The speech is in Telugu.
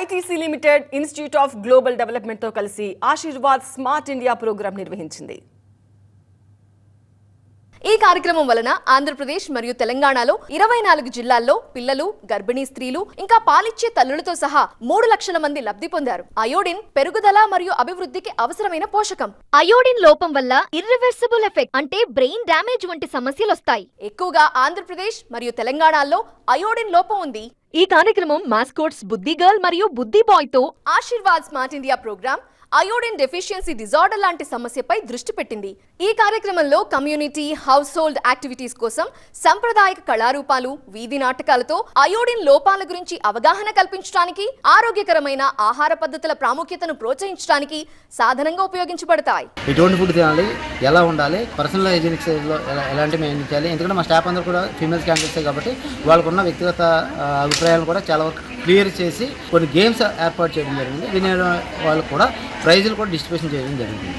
ITC limited institute of global డెవలప్మెంట్తో కలిసి ఆశీర్వాద్ స్మార్ట్ ఇండియా ప్రోగ్రాం నిర్వహించింది. ఈ కార్యక్రమం వలన ఆంధ్రప్రదేశ్ మరియు తెలంగాణలో ఇరవై నాలుగు జిల్లాల్లో పిల్లలు గర్భిణీ స్త్రీలు ఇంకా పాలిచ్చే తల్లులతో సహా మూడు లక్షల మంది లబ్ధి పొందారు. అయోడిన్ పెరుగుదల మరియు అభివృద్ధికి అవసరమైన పోషకం. అయోడిన్ లోపం వల్ల ఇర్రివర్సిబుల్ ఎఫెక్ట్ అంటే బ్రెయిన్ డ్యామేజ్ వంటి సమస్యలు వస్తాయి ఎక్కువగా ఆంధ్రప్రదేశ్ మరియు తెలంగాణలో అయోడిన్ లోపం ఉంది. ఈ కార్యక్రమం మాస్కోట్స్ బుద్ధి గర్ల్ మరియు బుద్ధి బాయ్తో Aashirvaad smart India program iodine deficiency disorder లాంటి సమస్యపై దృష్టి పెట్టింది. ఈ కార్యక్రమంలో కమ్యూనిటీ హౌస్ హోల్డ్ యాక్టివిటీస్ కోసం సంప్రదాయక కళారూపాలు వీధి నాటకాలతో అయోడిన్ లోపాల గురించి అవగాహన కల్పించడానికి ఆరోగ్యకరమైన ఆహార పద్ధతుల ప్రాముఖ్యతను ప్రోత్సహించడానికి సాధనంగా ఉపయోగించబడతాయి. ఎటువంటి ఫుడ్ తినాలి ఎలా ఉండాలి పర్సనల్ హైజీనిక్స్ ఎలాంటివి చేయాలి ఎందుకంటే మా స్టాఫ్ అందరూ కూడా ఫీమేల్ క్యాండిడేట్సే కాబట్టి వాళ్ళకున్న వ్యక్తిగత అభిప్రాయాలు కూడా చాలా వరకు క్లియర్ చేసి కొన్ని గేమ్స్ ఏర్పాటు చేయడం జరిగింది. వినే వాళ్ళు కూడా ప్రైజులు కూడా డిస్ట్రిబ్యూషన్ చేయడం జరిగింది.